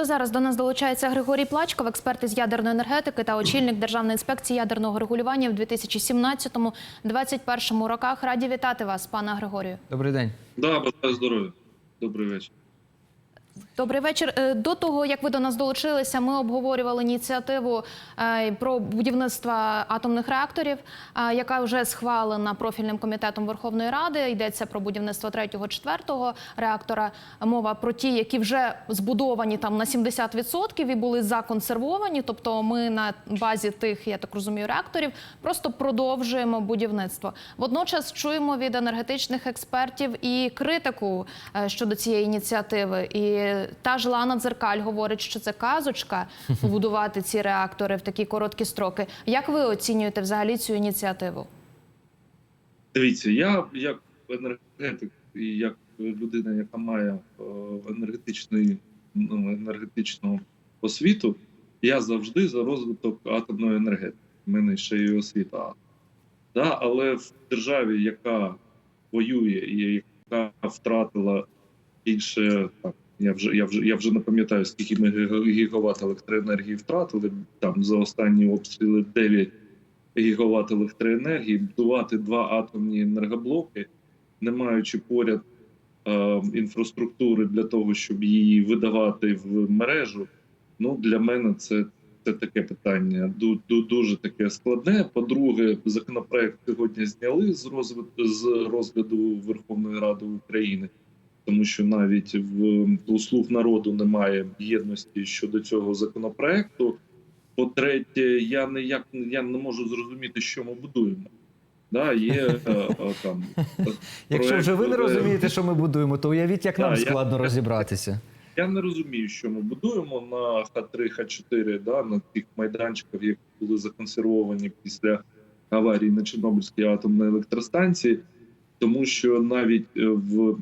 Просто зараз до нас долучається Григорій Плачков, експерт із ядерної енергетики та очільник Державної інспекції ядерного регулювання в 2017-2021 роках. Раді вітати вас, пана Григорію. Добрий день. Да, бажаю здоров'я. Добрий вечір. Добрий вечір. Е, До того як ви до нас долучилися, ми обговорювали ініціативу е, про будівництво атомних реакторів, е, яка вже схвалена профільним комітетом Верховної Ради. Йдеться про будівництво третього, четвертого реактора. Мова про ті, які вже збудовані там на 70% і були законсервовані. Тобто, ми на базі тих, я так розумію, реакторів просто продовжуємо будівництво. Водночас чуємо від енергетичних експертів і критику щодо цієї ініціативи. І та ж Лана Дзеркаль говорить, що це казочка побудувати ці реактори в такі короткі строки. Як ви оцінюєте взагалі цю ініціативу? Дивіться, я як енергетик і як людина, яка має е, енергетичний, ну, енергетичну освіту, я завжди за розвиток атомної енергетики. У мене ще й освіта. Да? Але в державі, яка воює і яка втратила більше там, я вже я вже я вже не пам'ятаю, скільки ми гіга- гігават електроенергії втратили там за останні обстріли 9 гігават електроенергії, будувати два атомні енергоблоки, не маючи поряд е, інфраструктури для того, щоб її видавати в мережу. Ну для мене це, це таке питання ду, ду, дуже таке складне. По-друге, законопроект сьогодні зняли з розгляду з розгляду Верховної Ради України, тому що навіть в у слуг народу немає єдності щодо цього законопроекту. По-третє, я ніяк я не можу зрозуміти, що ми будуємо. Да, є е, е, там Якщо вже ви не е, розумієте, що ми будуємо, то уявіть, як нам складно розібратися. Я не розумію, що ми будуємо на Х3, Х4, да, на тих майданчиках, які були законсервовані після аварії на Чорнобильській атомній електростанції, тому що навіть в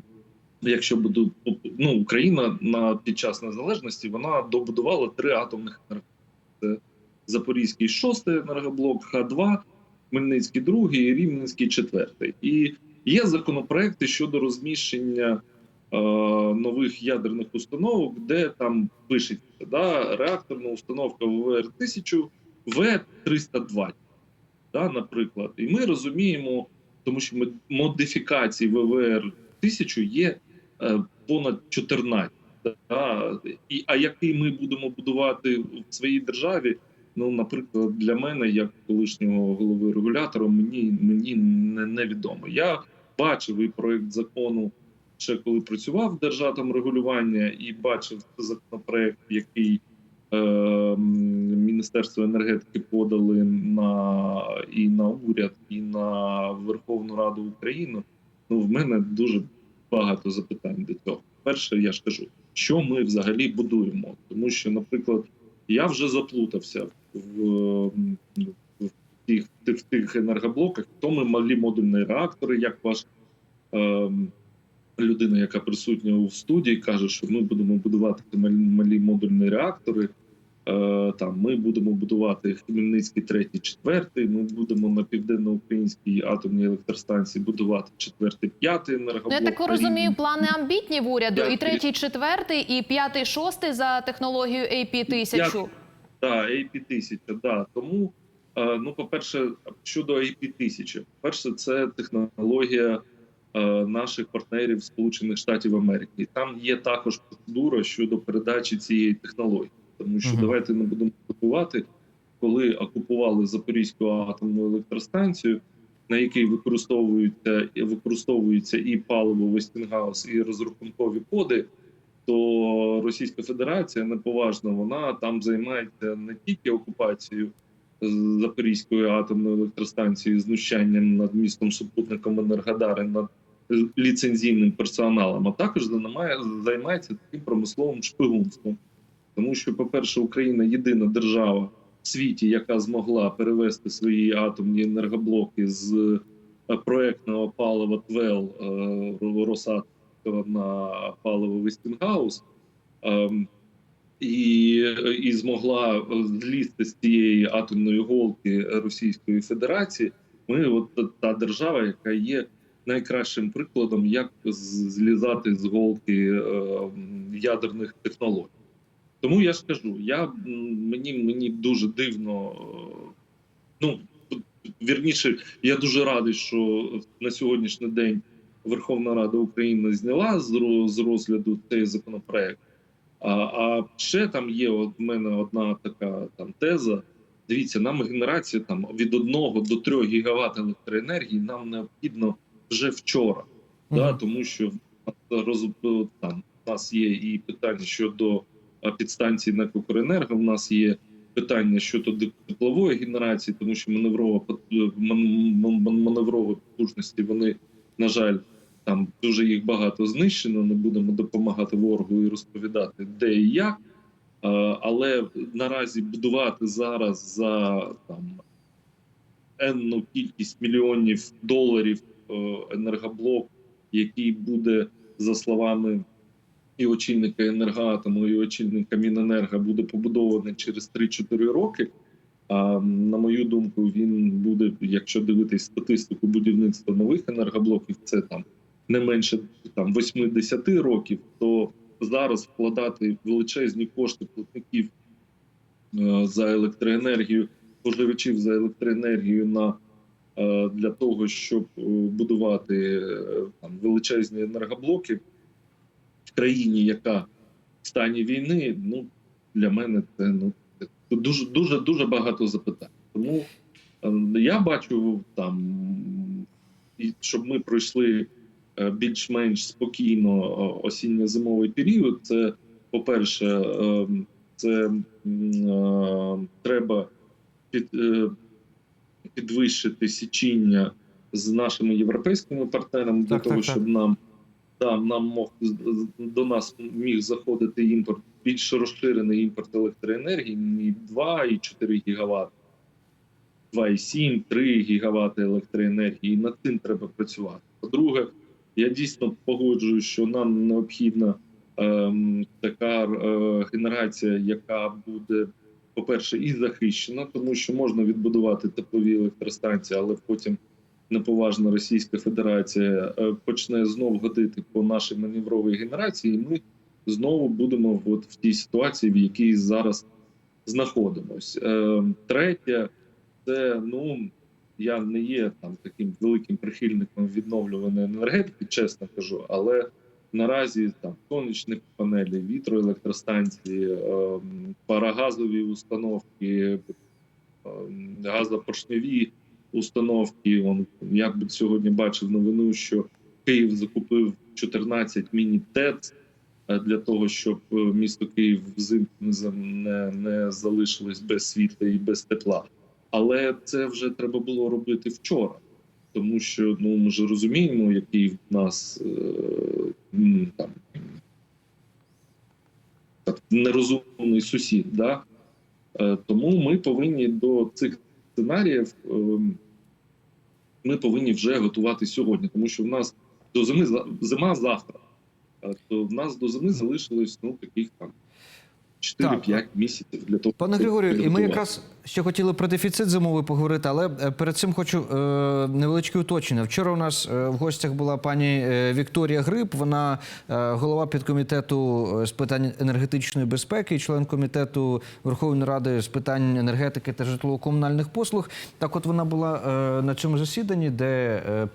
якщо буду ну, Україна на під час незалежності вона добудувала три атомних. Це Запорізький шостий енергоблок, Х2, Хмельницький другий Рівненський четвертий. І є законопроекти щодо розміщення е, нових ядерних установок, де там пишеться да, реакторна установка ВВР 1000 В320, да, наприклад. І ми розуміємо, тому що ми, модифікацій ВВР 1000 є понад 14. Да, і, а який ми будемо будувати в своїй державі? Ну, наприклад, для мене, як колишнього голови регулятора, мені мені не, невідомо. Я бачив і проект закону ще коли працював в регулювання, і бачив законопроект, який е, Міністерство енергетики подали на і на уряд, і на Верховну Раду України. Ну, в мене дуже багато запитань. Перше, я ж кажу, що ми взагалі будуємо, тому що, наприклад, я вже заплутався в, в тих, в тих енергоблоках, то ми малі модульні реактори, як ваш. ем, людина, яка присутня у студії, каже, що ми будемо будувати малі модульні реактори. Е, там ми будемо будувати Хмельницький третій, четвертий. Ми будемо на південноукраїнській атомній електростанції будувати четвертий, п'ятий Ну, енергоблок. я так розумію, плани амбітні в уряду. І третій, четвертий, і п'ятий, шостий за технологією AP 1000 Да, AP 1000 да. Тому, е, ну, по-перше, щодо AP 1000 перше, це технологія е, наших партнерів Сполучених Штатів Америки. Там є також процедура щодо передачі цієї технології, тому що Мгм. давайте не будемо купувати, коли окупували Запорізьку атомну електростанцію. На якій використовуються використовується і паливо Вестінгаус, і розрахункові коди, то Російська Федерація неповажно вона там займається не тільки окупацією Запорізької атомної електростанції, знущанням над містом супутником Енергодари, над ліцензійним персоналом, а також займає- займається таким промисловим шпигунством. Тому що, по-перше, Україна єдина держава в світі, яка змогла перевести свої атомні енергоблоки з е, проектного палива ТВЕЛ е, на паливо Вестінгаус. Ем, і, і змогла е, злізти з цієї атомної голки Російської Федерації. Ми, от та держава, яка є найкращим прикладом, як злізати з голки е, ядерних технологій. Тому я ж кажу, я мені мені дуже дивно. е, Ну вірніше, я дуже радий, що на сьогоднішній день Верховна Рада України зняла з розгляду цей законопроект. А, а ще там є от мене одна така там теза. Дивіться, нам генерація там від 1 до 3 гігават електроенергії нам необхідно вже вчора. Да, тому що роз, там у нас є і питання щодо підстанцій НЕК «Укренерго», У нас є питання щодо теплової генерації, тому що маневрова ман- маневрові потужності вони, на жаль, там дуже їх багато знищено. Не будемо допомагати ворогу і розповідати, де і як. Але наразі будувати зараз за там енну кількість мільйонів доларів е, енергоблок, який буде за словами і очільника енергоатому, і очільника Міненерго буде побудований через 3-4 роки. А на мою думку, він буде, якщо дивитись статистику будівництва нових енергоблоків, це там не менше там 80 років, то зараз вкладати величезні кошти платників е, за електроенергію, споживачів за електроенергію на е, для того, щоб е, будувати там величезні енергоблоки в країні, яка в стані війни, ну для мене це ну дуже дуже дуже багато запитань. Тому е, я бачу там, щоб ми пройшли е, більш-менш спокійно осінньо-зимовий період. Це, по-перше, е, це е, треба під, е, підвищити січіння з нашими європейськими партнерами для Так, того, так, так. щоб нам там нам мог до нас міг заходити імпорт, більш розширений імпорт електроенергії, не 2 і 4 гігават, 2,7, 3 гігавати електроенергії. Над цим треба працювати. По-друге, я дійсно погоджую, що нам необхідна ем, така е, генерація, яка буде, по-перше, і захищена, тому що можна відбудувати теплові електростанції, але потім неповажна Російська Федерація е, почне знов годити по нашій маневровій генерації, ми знову будемо от в тій ситуації, в якій зараз знаходимось. Е, Третє, це ну я не є там таким великим прихильником відновлюваної енергетики, чесно кажу, але наразі там сонячні панелі, вітроелектростанції, е, парагазові установки, газопоршневі установки. Он я б сьогодні бачив новину, що Київ закупив 14 міні-ТЕЦ е, для того, щоб е, місто Київ взимку не, не, залишилось без світла і без тепла. Але це вже треба було робити вчора, тому що ну ми ж розуміємо, який в нас е, там нерозумний сусід. Да? Е, тому ми повинні до цих сценаріїв ем, ми повинні вже готувати сьогодні, тому що в нас до зими зима завтра. То в нас до зими залишилось ну таких там 4-5 місяців для того. Пане Григорію, і ми якраз ще хотіли про дефіцит зимовий поговорити, але е, перед цим хочу е, невеличке уточнення. Вчора у нас е, в гостях була пані е, Вікторія Гриб, вона голова підкомітету з питань енергетичної безпеки, член комітету Верховної Ради з питань енергетики та житлово-комунальних послуг. Так, от вона була е, на цьому засіданні, де е,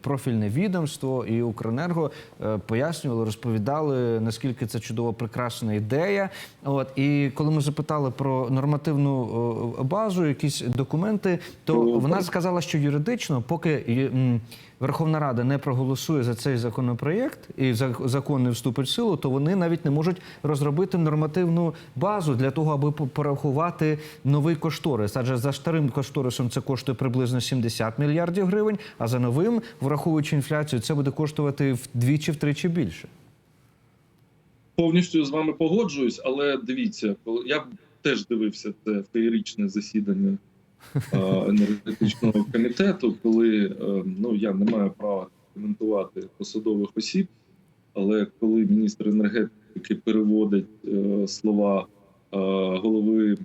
профільне відомство і Укренерго е, пояснювали, розповідали, наскільки це чудова, прекрасна ідея. От і коли ми запитали про нормативну базу, якісь документи, то вона сказала, що юридично, поки Верховна Рада не проголосує за цей законопроєкт і за- закон не вступить в силу, то вони навіть не можуть розробити нормативну базу для того, аби порахувати новий кошторис. Адже за старим кошторисом це коштує приблизно 70 мільярдів гривень, а за новим, враховуючи інфляцію, це буде коштувати вдвічі-втричі більше. повністю з вами погоджуюсь, але дивіться, я теж дивився це феєричне засідання енергетичного комітету, коли е, ну я не маю права коментувати посадових осіб, але коли міністр енергетики переводить е, слова е, голови.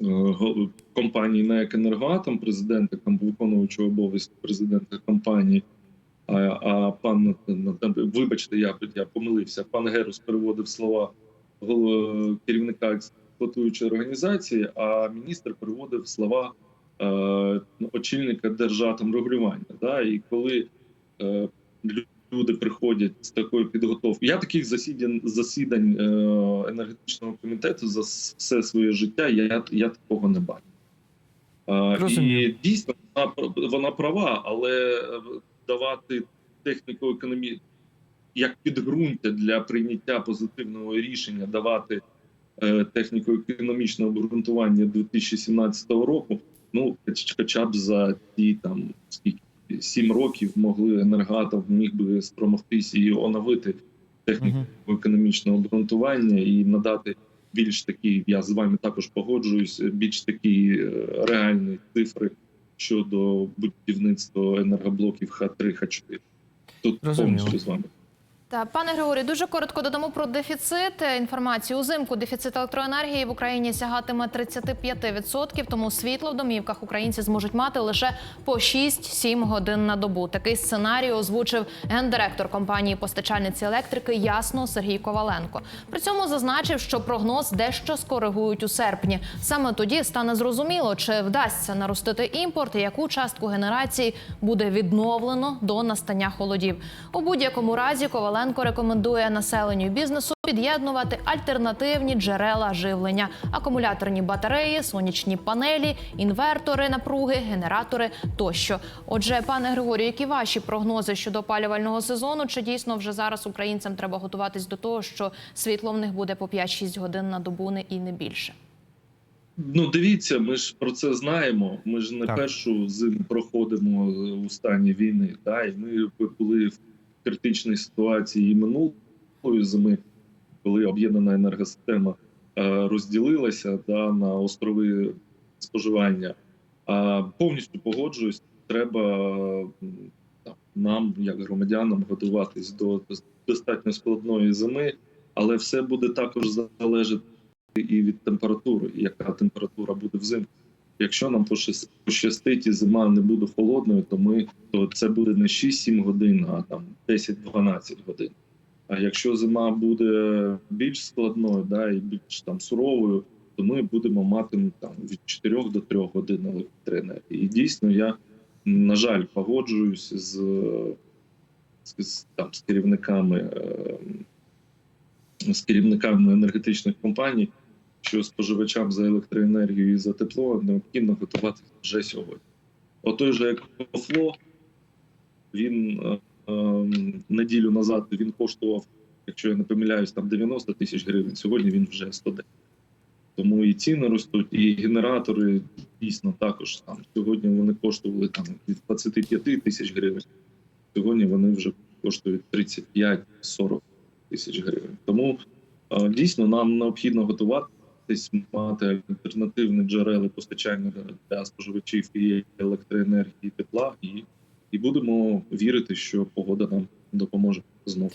го- Компанії НЕК «Енергоатом», президента виконуючого обов'язки президента компанії, а, а пан вибачте, я, я помилився. Пан Герус переводив слова керівника експлуатуючої організації, а міністр приводив слова е, очільника Держатомрегулювання. Да? І коли е, люди приходять з такою підготовкою, я таких засідань засідань е, енергетичного комітету за все своє життя я, я такого не бачив. Е, Розумію. і дійсно вона, вона права, але е, давати техніку економі як підґрунтя для прийняття позитивного рішення, давати е, техніко-економічне обґрунтування 2017 року. Ну, хоча б за ті там скільки сім років могли енергатом міг би спромогтися і оновити техніку економічного обґрунтування і надати більш такі, я з вами також погоджуюсь, більш такі е, реальні цифри щодо будівництва енергоблоків Х3, Х4. Тут Розуміло. повністю з вами. Та пане Григорію, дуже коротко додамо про дефіцит інформації. Узимку дефіцит електроенергії в Україні сягатиме 35%, тому світло в домівках українці зможуть мати лише по 6-7 годин на добу. Такий сценарій озвучив гендиректор компанії постачальниці електрики Ясно Сергій Коваленко. При цьому зазначив, що прогноз дещо скоригують у серпні. Саме тоді стане зрозуміло, чи вдасться наростити імпорт і яку частку генерації буде відновлено до настання холодів. У будь-якому разі Коваленко рекомендує населенню і бізнесу під'єднувати альтернативні джерела живлення, акумуляторні батареї, сонячні панелі, інвертори напруги, генератори тощо. Отже, пане Григорію, які ваші прогнози щодо опалювального сезону? Чи дійсно вже зараз українцям треба готуватись до того, що світло в них буде по 5-6 годин на добу не і не більше? Ну, дивіться, ми ж про це знаємо. Ми ж не Так. першу зиму проходимо у стані війни. Та і ми були в критичній ситуації минулої зими, коли об'єднана енергосистема е, розділилася да, на острови споживання. А повністю погоджуюсь, треба нам, як громадянам, готуватись до достатньо складної зими, але все буде також залежати і від температури, яка температура буде взимку. Якщо нам пощастить і зима не буде холодною, то ми то це буде не 6-7 годин, а там 10-12 годин. А якщо зима буде більш складною, да, і більш там суровою, то ми будемо мати ну, там від 4 до 3 годин електроенергії. І дійсно, я на жаль погоджуюсь з, з, там, з керівниками. Е, з керівниками енергетичних компаній, що споживачам за електроенергію і за тепло необхідно готувати вже сьогодні. Отой же екофло, він е, е, неділю назад він коштував, якщо я не помиляюсь, там 90 тисяч гривень. Сьогодні він вже 110. Тому і ціни ростуть, і генератори дійсно також там сьогодні вони коштували там від 25 тисяч гривень. Сьогодні вони вже коштують 35-40 тисяч гривень. Тому е, дійсно нам необхідно готуватись, мати альтернативні джерела постачання для споживачів і електроенергії, тепла, і, і будемо вірити, що погода нам допоможе знову.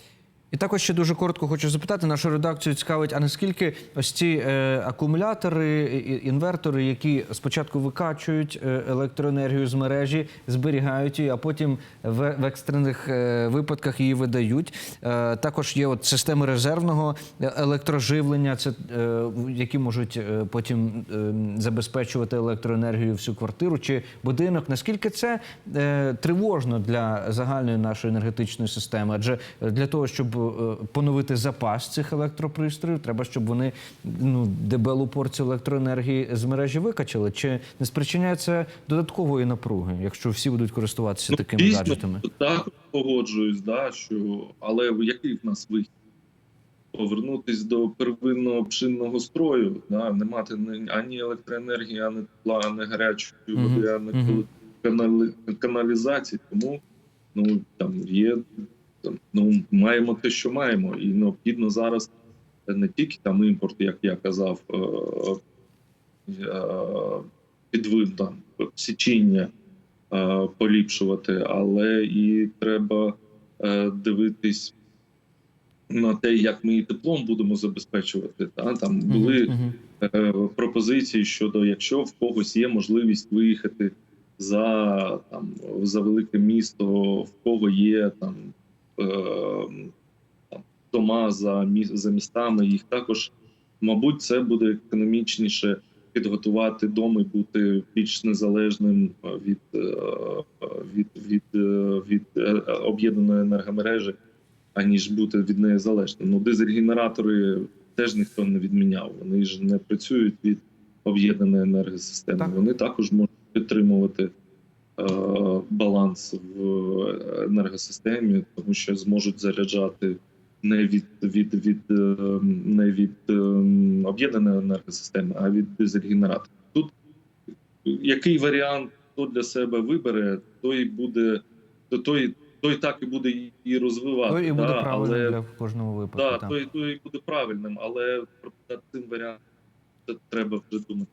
І також ще дуже коротко хочу запитати, нашу редакцію цікавить, а наскільки ось ці е, акумулятори, інвертори, які спочатку викачують е, електроенергію з мережі, зберігають її, а потім в, в екстрених е, випадках її видають. Е, також є от системи резервного е, електроживлення, це, е, які можуть е, потім е, забезпечувати електроенергію всю квартиру чи будинок. Наскільки це е, тривожно для загальної нашої енергетичної системи? Адже е, для того, щоб поновити запас цих електропристроїв, треба, щоб вони ну, дебелу порцію електроенергії з мережі викачали. Чи не спричиняє це додаткової напруги, якщо всі будуть користуватися такими Ну, дійсно, гаджетами? Так, погоджуюсь, да, що але який в нас вихід? Повернутись до первинного пшинного строю, да, не мати ані електроенергії, ані тепла, ані гарячої води, ані каналізації. Тому ну там є ну маємо те, що маємо, і необхідно зараз не тільки там імпорт, як я казав, е, е, там січіння е, поліпшувати, але і треба дивитись на те, як ми і теплом будемо забезпечувати. Та там були Мгм, мгм. е, пропозиції щодо якщо в когось є можливість виїхати за там за велике місто, в кого є там дома за міс- за містами. Їх також, мабуть, це буде економічніше підготувати дом і бути більш незалежним е, від, е, від, від, е, від е, об'єднаної енергомережі, аніж бути від неї залежним. Ну, дизель-генератори теж ніхто не відміняв. Вони ж не працюють від об'єднаної енергосистеми. Так. Вони також можуть підтримувати е, баланс в енергосистемі, тому що зможуть заряджати не від, від, від, е, не від е, об'єднаної енергосистеми, а від дизель-генераторів. Тут який варіант хто для себе вибере, той буде, то той, той так і буде і розвивати. То і буде да, правильно але, для кожного випадку. да, так. той, той і буде правильним, але над цим варіантом треба вже думати.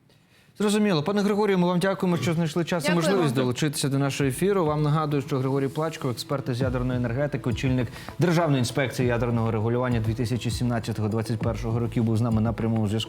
Зрозуміло. Пане Григорію, ми вам дякуємо, що знайшли час і Дякую можливість вам. долучитися до нашого ефіру. Вам нагадую, що Григорій Плачко, експерт з ядерної енергетики, очільник Державної інспекції ядерного регулювання 2017-2021 років, був з нами на прямому зв'язку.